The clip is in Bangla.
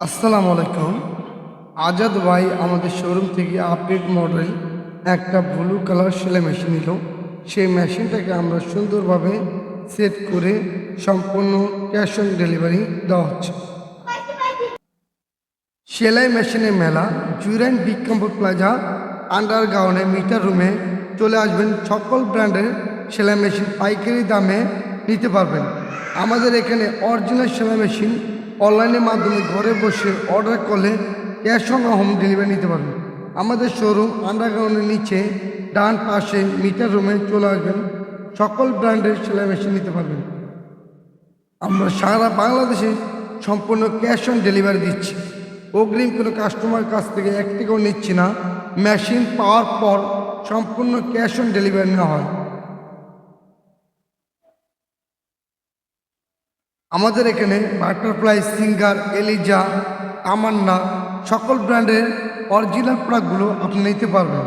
আসসালামু আলাইকুম। আজাদ ভাই আমাদের শোরুম থেকে আপডেট মডেল একটা ব্লু কালার সেলাই মেশিন নিল। সেই মেশিনটাকে আমরা সুন্দরভাবে সেট করে সম্পূর্ণ ক্যাশ অন ডেলিভারি দেওয়া হচ্ছে। সেলাই মেশিনের মেলা বিগ কম্পোর্ট প্লাজা আন্ডারগ্রাউন্ডে মিটার রুমে চলে আসবেন। সকল ব্র্যান্ডের সেলাই মেশিন পাইকারি দামে নিতে পারবেন। আমাদের এখানে অরিজিনাল সেলাই মেশিন অনলাইনের মাধ্যমে ঘরে বসে অর্ডার করলে ক্যাশ অন হোম ডেলিভারি নিতে পারবেন। আমাদের শোরুম আন্ডারগ্রাউন্ডের নিচে, ডান পাশে মিটার রুমে চলে আসবেন। সকল ব্র্যান্ডের সেলাই মেশিন নিতে পারবেন। আমরা সারা বাংলাদেশে সম্পূর্ণ ক্যাশ অন ডেলিভারি দিচ্ছি। অগ্রিম কোনো কাস্টমার কাছ থেকে এক টাকাও নিচ্ছি না। মেশিন পাওয়ার পর সম্পূর্ণ ক্যাশ অন ডেলিভারি নেওয়া হয়। আমাদের এখানে বাটারফ্লাই সিঙ্গার এলিজা আমান্না সকল ব্র্যান্ডের অরিজিনাল প্রোডাক্টগুলো আপনি নিতে পারবেন।